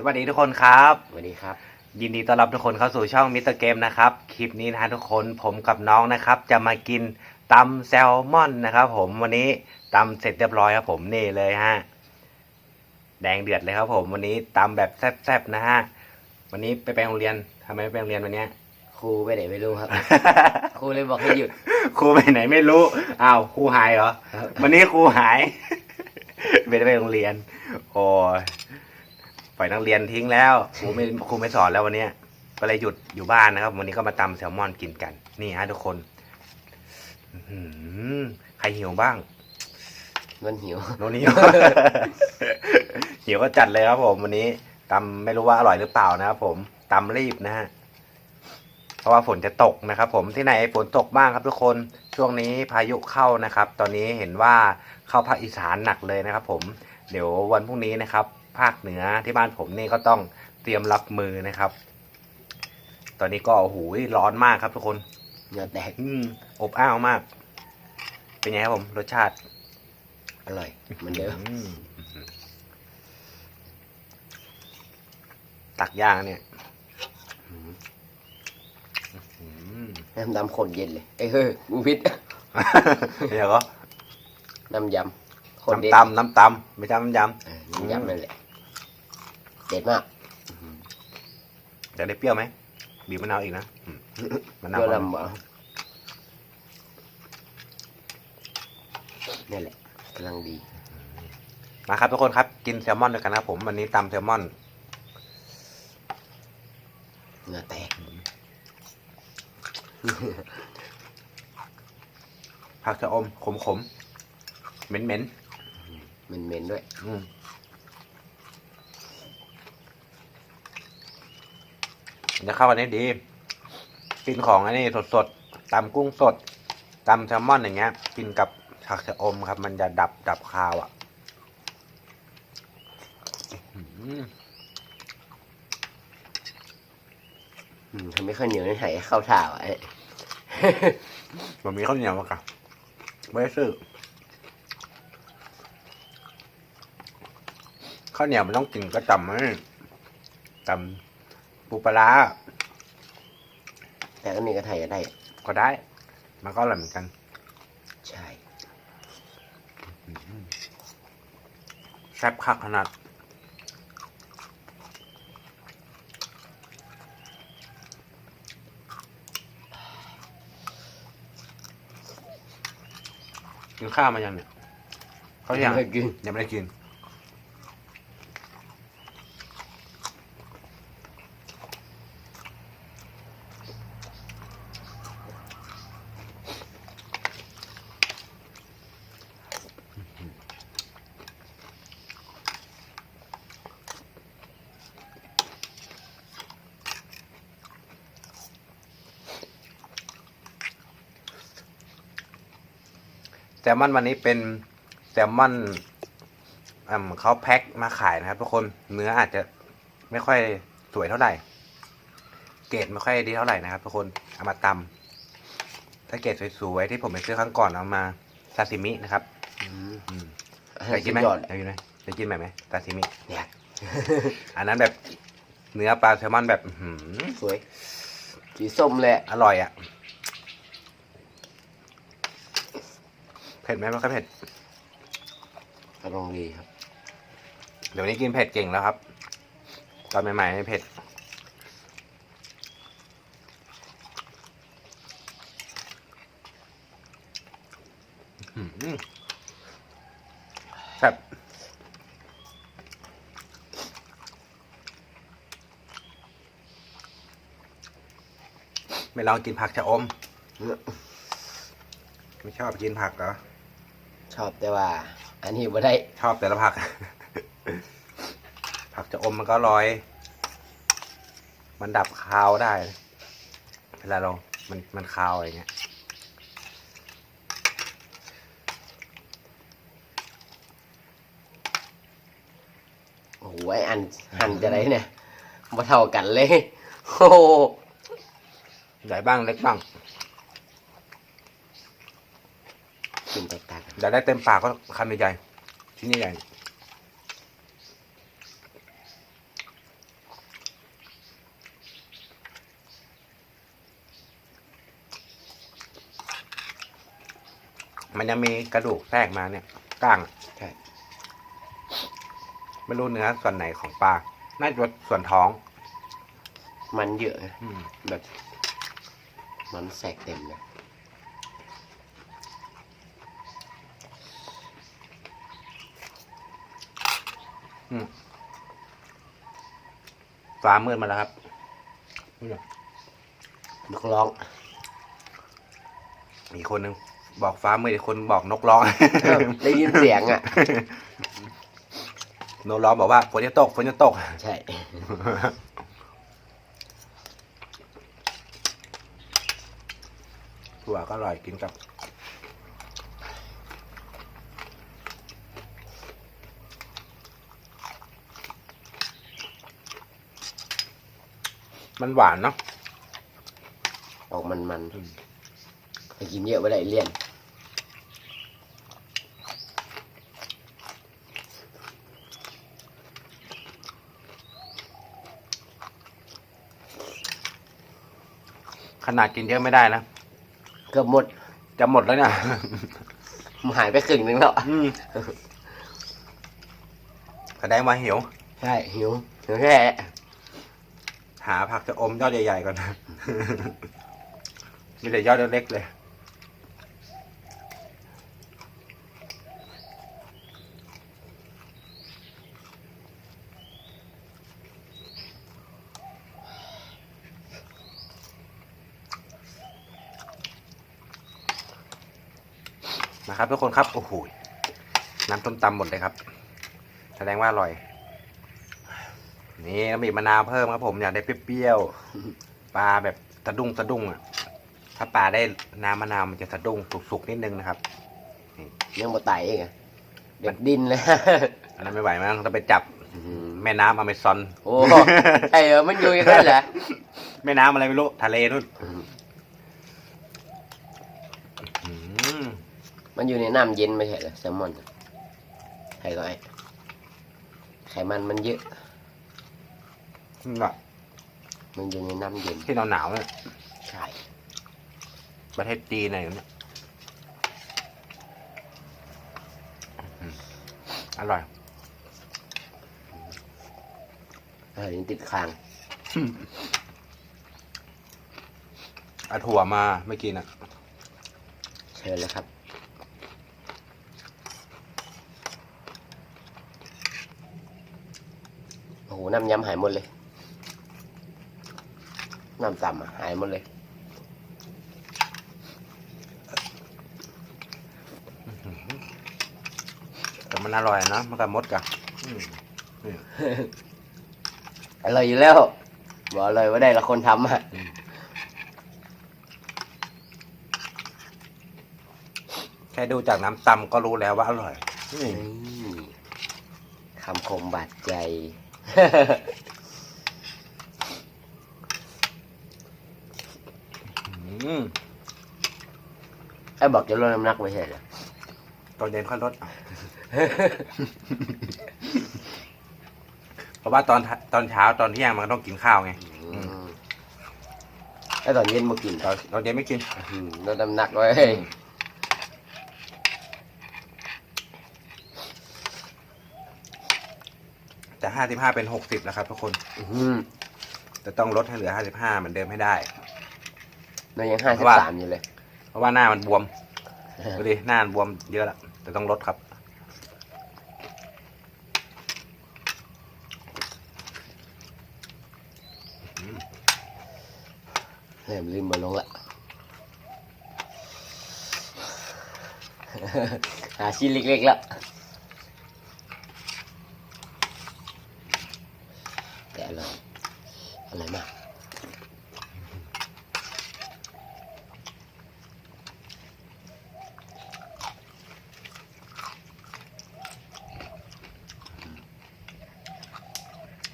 สวัสดีทุกคนครับ สวัสดีครับ ยินดีต้อนรับทุกคนเข้าสู่ช่องมิสเตอร์เกมนะครับ คลิปนี้นะฮะทุกคนผมกับน้องนะครับ จะมากินตำแซลมอนนะครับ ผมวันนี้ตำเสร็จเรียบร้อยครับผมนี่เลยฮะแดงเดือดเลยครับผมวันนี้ตำแบบแซ่บๆนะฮะวันนี้ไปไปโรงเรียนทำไมไม่ไปโรงเรียนวันเนี้ย ครูไปไหนไม่รู้ครับ ครูเลยบอกให้หยุด ครูไปไหนไม่รู้อ้าวครูหายเหรอครับ วันนี้ครูหาย ไม่ได้ไปโรงเรียน โอ้ย ปล่อยนักเรียนทิ้งแล้วครูไม่ครูไม่สอนแล้ววันเนี้ยก็เลยหยุดอยู่บ้านนะครับ วันนี้ก็มาตำแซลมอนกินกัน นี่ฮะทุกคนอื้อหือใครหิวบ้าง มันหิว โนนี้ หิวก็จัดเลยครับผมวันนี้ตำไม่รู้ว่าอร่อยหรือเปล่านะครับผมตำรีบนะฮะเพราะว่าฝนจะตกนะครับ ผมที่ไหนฝนตกบ้างครับทุกคนช่วงนี้พายุเข้านะครับ ตอนนี้เห็นว่าเข้าภาคอีสานหนักเลยนะครับ ผมเดี๋ยววันพรุ่งนี้นะครับ ภาคเหนือที่บ้านผมนี่ก็ต้องเตรียมรับมือนะครับ ตอนนี้ก็โอ้โหร้อนมากครับทุกคนเหงื่อแตกอืมอบอ้าวมาก เป็นไงครับผม รสชาติ อร่อยเหมือนเดิมอืมตักย่างเนี่ยอืมน้ำดำขนเย็นเลยเอ้ยเฮ้ยกูพิษเดี๋ยวก็น้ำยำคนเด็ดน้ำตำน้ำตำไม่ใช่น้ำยเออน้ำยำนั่นแหละ เด็ดมากำจะได้เปรี้ยวไหมบีบมะนาวอีกนะอืมมะนาวเพื่อก่อนลำบากนี่นแหละกำลังดี มาครับทุกคนครับ กินแซลมอนด้วยกันนะครับผมวันนี้ตำแซลมอน เหงื่อแตก ผักชะอมขมขมเหม็นเหม็นเหม็นๆด้วยๆอืมมัน จะเข้ากันได้ดี กินของอันนี้สดสดๆตำกุ้งสดตำแซลมอนอย่างเงี้ย กินกับผักชะอมครับ มันจะดับดับคาวอะอื้อหืออืมทำไม่ค่อยเหนียวในไหนเข้าท่าไอ้มันมีข้าวเหนียวมากะไม่ได้ซื้อข้าวเหนียวมันต้องกินก็จำไหมจำ ปูปลาร้าแต่ก็มีกระไทยก็ได้ ก็ได้ มันก็อร่อยเหมือนกัน ใช่แซ่บคักขนาดกินข้าวมายังเนี่ยเขายังไม่กินยังไม่ได้กิน ลมอนวันนี้เป็นแซลมอนอืมเขาแพ็คมาขายนะครับทุกคนเนื้ออาจจะไม่ค่อยสวยเท่าไหร่ เกรดไม่ค่อยดีเท่าไหร่นะครับทุกคนเอามาตำถ้าเกรดสวยๆที่ผมไปซื้อครั้งก่อนเอามาซาซิมินะครับอืมอืมอาเคหารยกิสุนไหมดยอดเคยกินไหมเคยกินแบบไหมซาซิมิเนี่ยอันนั้นแบบเนื้อปลาแซลมอนแบบอื้อหือสวยสีส้มเลยอะอร่อยอะ ผ็ดไหมไม่ค่อยเผ็ดกำลังดีครับ เดี๋ยวนี้กินเผ็ดเก่งแล้วครับ ตอนใหม่ๆไม่เผ็ดอื้อหือแบบไม่ลองกินผักชะอม ไม่ชอบกินผักเหรอ ชอบแต่ว่า อันนี้บ่ได้ชอบแต่ละผัก ผักจะอมมันก็ลอย มันดับคาวได้ เวลาเรา มันมันคาวอะไรเงี้ย โอ้โหไออันหั่นจะไรเนี่ยบ่เท่ากันเลย โอ้โหใหญ่บ้างเล็กบ้าง ลิ่นแตกต่างกันอยากได้เต็มปากก็คำใหญ่ๆชิ้นใหญ่มันยังมีกระดูกแทรกมาเนี่ยกลางใช่ไม่รู้เนื้อส่วนไหนของปลาน่าจะส่วนท้อง มันเยอะอมแบบมันแสกเต็มเลย ฟ้ามืดมาแล้วครับนี่นกร้อง มีคนหนึ่งบอกฟ้ามืดอีกคนบอกนกร้อง ได้ยินเสียงอะ นกร้องบอกว่าฝนจะตกฝนจะตก ใช่ ถั่วก็อร่อยกินกับ มันหวานเนาะออกมันมันไปกินเยอะไม่ได้เลี่ยนขนาดกินเยอะไม่ได้นะเกือบหมดจะหมดแล้วเนี่ย มันหายไปครึ่งนึงแล้วอืมแสดงว่าหิว ใช่หิวหิวแค่ หาผักจะอมยอดใหญ่ๆก่อนนะ มีแต่ยอดเล็กๆเลย นะครับทุกคนครับ โอ้โห น้ำต้มตำหมดเลยครับ แสดงว่าอร่อย นี่แล้วมีมะนาวเพิ่มครับผมอยากได้เปรี้ยวๆปลาแบบสะดุ้งสะดุ้งอะถ้าปลาได้น้ำมะนาวมันจะสะดุ้งสุกๆนิดนึงนะครับยังมาไต่เองอะเด็กดินเลยอันนั้นไม่ไหวมั้งต้องไปจับแม่น้ำอเมซอนโอ้ไอ้เออมันอยู่อย่างนั้นเหรอแม่น้ำอะไรไม่รู้ทะเลนู่นอืมมันอยู่ในน้ำเย็นไม่ใช่เหรอแซลมอนไข่ก็ไอ้ไขมันมันเยอะ นี่แหละมันอยู่ในน้ำเย็นที่หนาวๆเนี่ยใช่ประเทศจีนอะไรอย่างเงี้ยอืมอร่อย อาหารติดคาง เอาถั่วมาไม่กินอะเชิญเลยครับ โอ้โห น้ำยำหายหมดเลย น้ำต่ำอะหายหมดเลยแต่มันอร่อยนะมันกับมดกับอืมนี่อร่อยอยู่แล้ว บอกเลยว่าได้ละคนทำอะแค่ดูจากน้ำตำก็รู้แล้วว่าอร่อยนี่นี่คำคมบาดใจ อืมไอ้บอกจะลดน้ำหนักไม่ใช่เหรอตอนเย็นค่อยลด เพราะว่าตอนตอนเช้าตอนเที่ยงมันก็ต้องกินข้าวไง อืมไอ้ตอนเย็นมากินตอนตอนเย็นไม่กิน อืมลดน้ำหนักไว้แต่ห้าสิบห้าเป็นหกสิบแล้วครับทุกคน อืมจะต้องลดให้เหลือห้าสิบห้าเหมือนเดิมให้ได้ เรายังห้าเพสิบราะว่าสามอยู่เลย เพราะว่าหน้ามันบวมดูดิหน้ามันบวมเยอะแล้วแต่ต้องลดครับ เริ่มลืมมาลงละหาชิ้นเล็กๆแล้วแต่อร่อยอร่อยมาก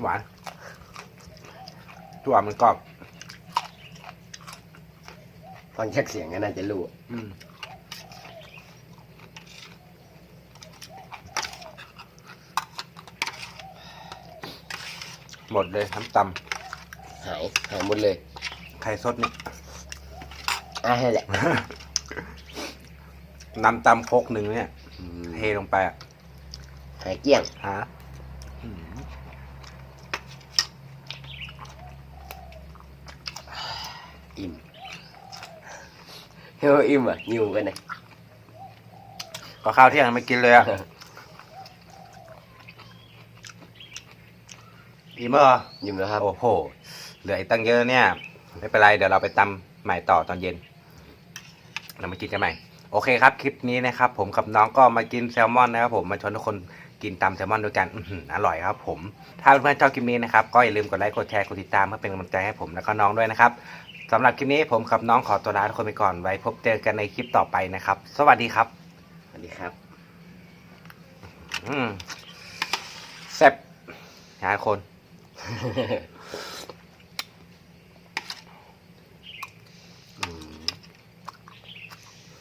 หวานถั่วมันกรอบฟังจากเสียงก็น่าจะรู้อืมหมดเลยน้ำตหายหายหมดเลยำไข่สดเนี่ยอะให้แหละน้ำตำโคกหนึ่งเนี่ย อืมเทลงไปอะหายเกลี้ยงฮะอืม อิ่มเฮ้ยอิ่มอะหิวกันนะก็ข้าวเที่ยงไม่กินเลยอะอิ่มเหรออิ่มแล้วครับ โอ้โห เหลืออีกตั้งเยอะเนี่ย ไม่เป็นไร เดี๋ยวเราไปตำใหม่ต่อตอนเย็น เรามากินกันใหม่ โอเคครับ คลิปนี้นะครับ ผมกับน้องก็มากินแซลมอนนะครับผม มาชวนทุกคน กินตำแซลมอนด้วยกันอื้อหืออร่อยครับผม ถ้าเพื่อนๆชอบคลิปนี้นะครับก็อย่าลืมกดไลค์กดแชร์กดติดตามเพื่อเป็นกำลังใจให้ผมแล้วก็น้องด้วยนะครับสำหรับคลิปนี้ผมกับน้องขอตัวลาทุกคนไปก่อนไว้พบเจอกันในคลิปต่อไปนะครับ สวัสดีครับ สวัสดีครับอืมแซ่บหาคน